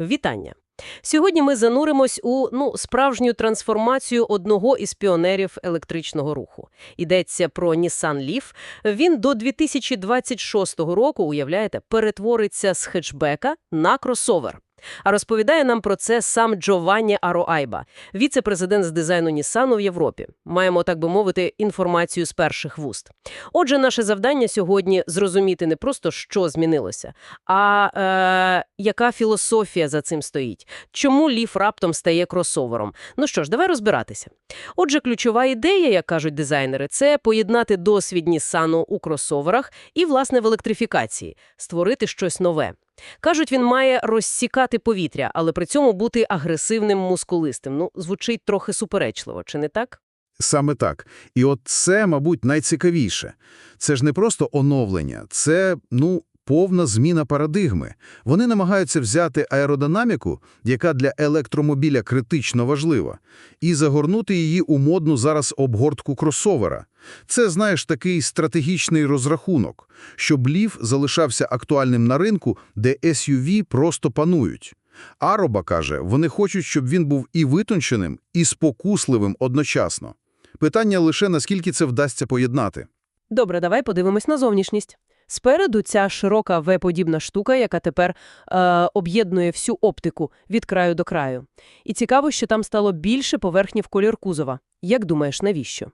Вітання! Сьогодні ми зануримось у ну, справжню трансформацію одного із піонерів електричного руху. Йдеться про Nissan Leaf. Він до 2026 року, уявляєте, перетвориться з хетчбека на кросовер. А розповідає нам про це сам Джованні Ароайба, віце-президент з дизайну Нісану в Європі. Маємо, так би мовити, інформацію з перших вуст. Отже, наше завдання сьогодні зрозуміти не просто, що змінилося, а е, яка філософія за цим стоїть. Чому ліф раптом стає кросовером? Ну що ж, давай розбиратися. Отже, ключова ідея, як кажуть дизайнери, це поєднати досвід Нісану у кросоверах і, власне, в електрифікації, створити щось нове. Кажуть, він має розсікати повітря, але при цьому бути агресивним, мускулистим. Ну, звучить трохи суперечливо, чи не так? Саме так. І от це, мабуть, найцікавіше. Це ж не просто оновлення, це, ну, повна зміна парадигми. Вони намагаються взяти аеродинаміку, яка для електромобіля критично важлива, і загорнути її у модну зараз обгортку кросовера. Це, знаєш, такий стратегічний розрахунок, щоб лів залишався актуальним на ринку, де SUV просто панують. Ароба каже, вони хочуть, щоб він був і витонченим, і спокусливим одночасно. Питання лише, наскільки це вдасться поєднати. Добре, давай подивимось на зовнішність. Спереду ця широка V-подібна штука, яка тепер е, об'єднує всю оптику від краю до краю. І цікаво, що там стало більше поверхні в колір кузова. Як думаєш, навіщо?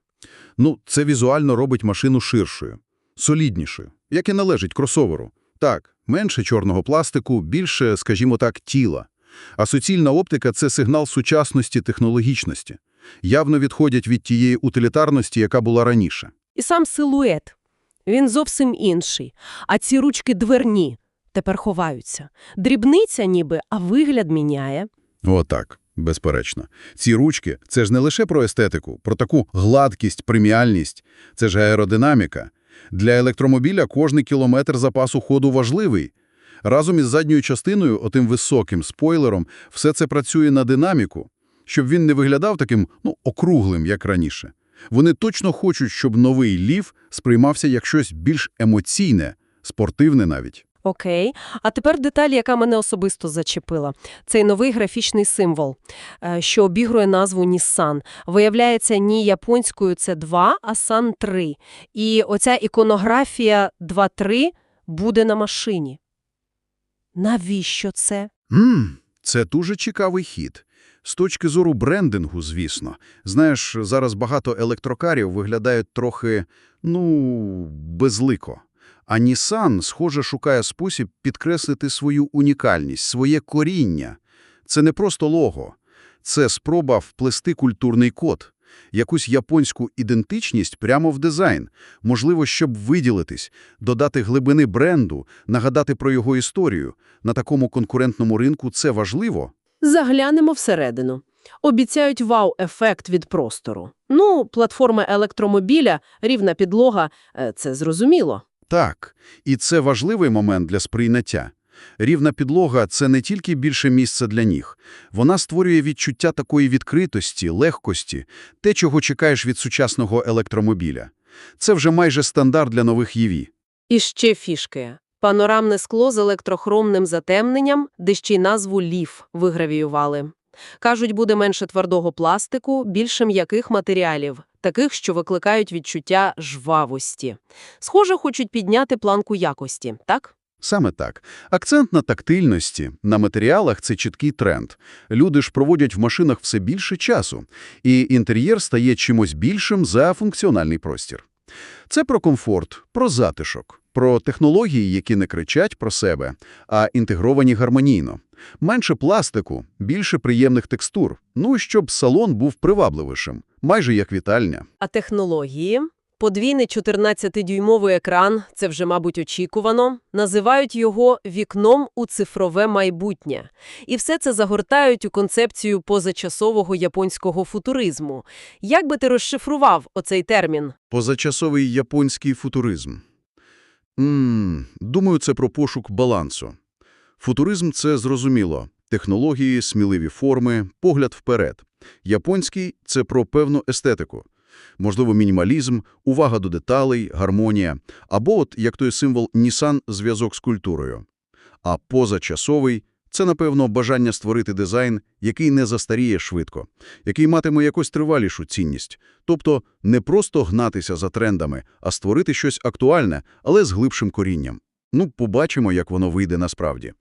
Ну, це візуально робить машину ширшою, соліднішою, як і належить кросоверу. Так, менше чорного пластику, більше, скажімо так, тіла. А суцільна оптика – це сигнал сучасності, технологічності. Явно відходять від тієї утилітарності, яка була раніше. І сам силует. Він зовсім інший. А ці ручки дверні тепер ховаються. Дрібниця ніби, а вигляд міняє. Отак, безперечно. Ці ручки – це ж не лише про естетику, про таку гладкість, преміальність. Це ж аеродинаміка. Для електромобіля кожний кілометр запасу ходу важливий. Разом із задньою частиною, отим високим спойлером, все це працює на динаміку, щоб він не виглядав таким, ну, округлим, як раніше. Вони точно хочуть, щоб новий лів сприймався як щось більш емоційне, спортивне навіть. Окей. А тепер деталь, яка мене особисто зачепила. Цей новий графічний символ, е, що обігрує назву Nissan. Виявляється, ні японською це 2, а San 3. І оця іконографія 2-3 буде на машині. Навіщо це? Ммм, це дуже цікавий хід. З точки зору брендингу, звісно. Знаєш, зараз багато електрокарів виглядають трохи, ну, безлико. А Nissan, схоже, шукає спосіб підкреслити свою унікальність, своє коріння. Це не просто лого. Це спроба вплести культурний код, якусь японську ідентичність прямо в дизайн. Можливо, щоб виділитись, додати глибини бренду, нагадати про його історію. На такому конкурентному ринку це важливо. Заглянемо всередину. Обіцяють вау-ефект від простору. Ну, платформа електромобіля, рівна підлога е, – це зрозуміло. Так, і це важливий момент для сприйняття. Рівна підлога – це не тільки більше місця для ніг. Вона створює відчуття такої відкритості, легкості, те, чого чекаєш від сучасного електромобіля. Це вже майже стандарт для нових ЄВІ. І ще фішки. Панорамне скло з електрохромним затемненням, де ще й назву «Ліф» вигравіювали. Кажуть, буде менше твердого пластику, більше м'яких матеріалів, таких, що викликають відчуття жвавості. Схоже, хочуть підняти планку якості, так? Саме так. Акцент на тактильності, на матеріалах – це чіткий тренд. Люди ж проводять в машинах все більше часу, і інтер'єр стає чимось більшим за функціональний простір. Це про комфорт, про затишок, про технології, які не кричать про себе, а інтегровані гармонійно. Менше пластику, більше приємних текстур, ну, щоб салон був привабливішим, майже як вітальня. А технології? Подвійний 14-дюймовий екран, це вже, мабуть, очікувано, називають його «вікном у цифрове майбутнє». І все це загортають у концепцію позачасового японського футуризму. Як би ти розшифрував оцей термін? Позачасовий японський футуризм. Ммм, думаю, це про пошук балансу. Футуризм – це зрозуміло. Технології, сміливі форми, погляд вперед. Японський – це про певну естетику. Можливо, мінімалізм, увага до деталей, гармонія. Або, от, як той символ Нісан, зв'язок з культурою. А позачасовий – Це, напевно, бажання створити дизайн, який не застаріє швидко, який матиме якусь тривалішу цінність. Тобто не просто гнатися за трендами, а створити щось актуальне, але з глибшим корінням. Ну, побачимо, як воно вийде насправді.